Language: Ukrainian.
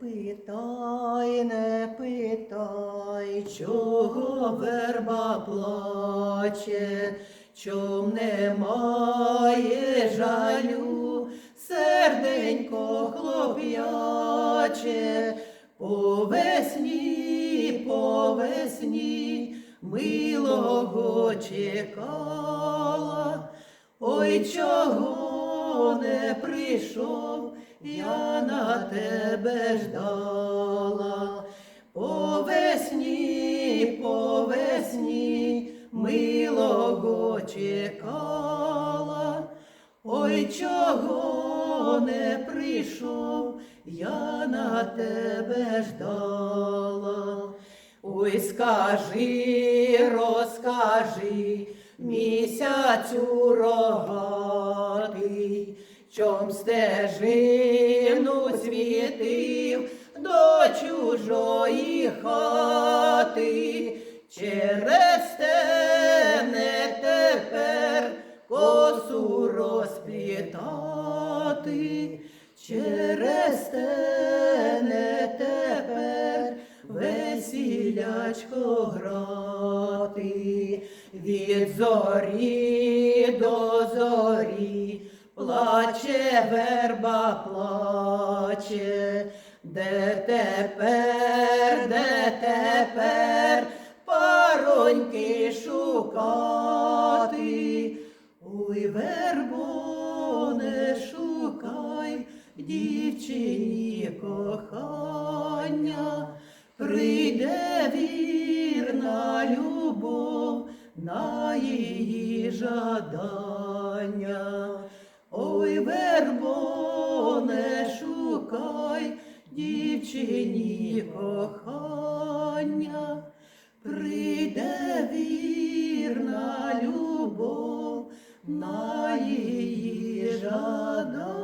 питай, не питай, чого верба плаче, чом немає жалю, серденько хлоп'яче, по весні, по весні, милого чекала, ой, чого не прийшов, я на тебе ждала. По весні, по весні, милого чекала, ой, чого не прийшов, я на тебе ждала. Ой, скажи, розкажи, місяцю рогатий, чом стежину світив до чужої хати, через те не тепер косу розплітати, через те не тепер весілячко грати, від зорі до зорі, плаче верба плаче, де тепер, де тепер пароньки шукати. Ой, вербо, не шукай, дівчині кохання, прийде вірна любов на її жадання. Ой, вербо, не шукай дівчині кохання, прийде вірна любов на її жадання.